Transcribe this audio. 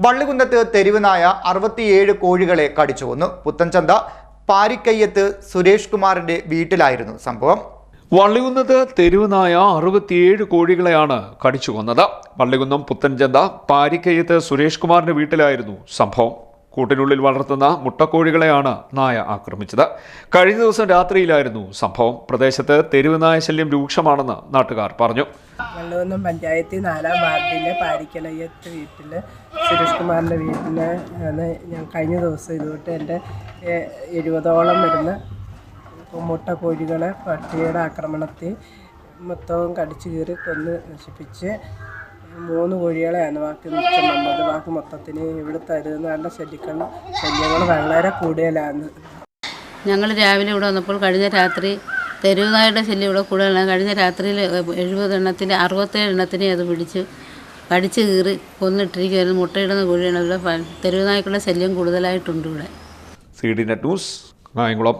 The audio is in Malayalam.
വള്ളികുന്നത്ത് തെരുവ് നായ അറുപത്തിയേഴ് കോഴികളെ കടിച്ചു കൊന്നു. പുത്തൻചന്ത പാരിക്കയ്യത്ത് സുരേഷ് കുമാറിന്റെ വീട്ടിലായിരുന്നു സംഭവം. വള്ളികുന്നത്ത് തെരുവുനായ അറുപത്തിയേഴ് കോഴികളെയാണ് കടിച്ചു കൊന്നത്. വള്ളികുന്നം പുത്തൻചന്ത പാരിക്കയ്യത്ത് സുരേഷ് കുമാറിന്റെ വീട്ടിലായിരുന്നു സംഭവം. കൂട്ടിനുള്ളിൽ വളർത്തുന്ന മുട്ടക്കോഴികളെയാണ് നായ ആക്രമിച്ചത്. കഴിഞ്ഞ ദിവസം രാത്രിയിലായിരുന്നു സംഭവം. പ്രദേശത്ത് തെരുവ് നായ ശല്യം രൂക്ഷമാണെന്ന് നാട്ടുകാർ പറഞ്ഞു. വള്ളുവന്നം പഞ്ചായത്തിൽ നാലാം വാർഡിലെ പാരിക്കലയ്യത്ത് വീട്ടിൽ സുരേഷ് കുമാറിന്റെ വീട്ടിൽ ഞാൻ കഴിഞ്ഞ ദിവസം ഇതുകൊണ്ട് എന്റെ എഴുപതോളം വരുന്ന മുട്ട കോഴികളെ പട്ടിയുടെ ആക്രമണത്തിൽ മൊത്തവും കടിച്ചു കീറി കൊന്ന് നശിപ്പിച്ച് മൂന്ന് കോഴികളെയാണ് ബാക്കി വന്നത്. ബാക്കി മൊത്തത്തിന് ഇവിടെ തരുന്നതിന്റെ ശല്യങ്ങൾ ശല്യങ്ങൾ വളരെ കൂടുതലാണ്. ഞങ്ങൾ രാവിലെ ഇവിടെ വന്നപ്പോൾ കഴിഞ്ഞ രാത്രി തെരുവുനായുടെ ശല്യം ഇവിടെ കൂടുതലാണ്. കഴിഞ്ഞ രാത്രിയിൽ എഴുപത് എണ്ണത്തിന് അറുപത്തേഴ് എണ്ണത്തിനെ അത് പിടിച്ച് കടിച്ച് കീറി കൊന്നിട്ടിരിക്കുമായിരുന്നു മുട്ടയിടുന്ന കോഴിയാണ് ഇവിടെ തെരുവുനായ്ക്കളുടെ ശല്യം കൂടുതലായിട്ടുണ്ട് ഇവിടെ. C D net news Kayamkulam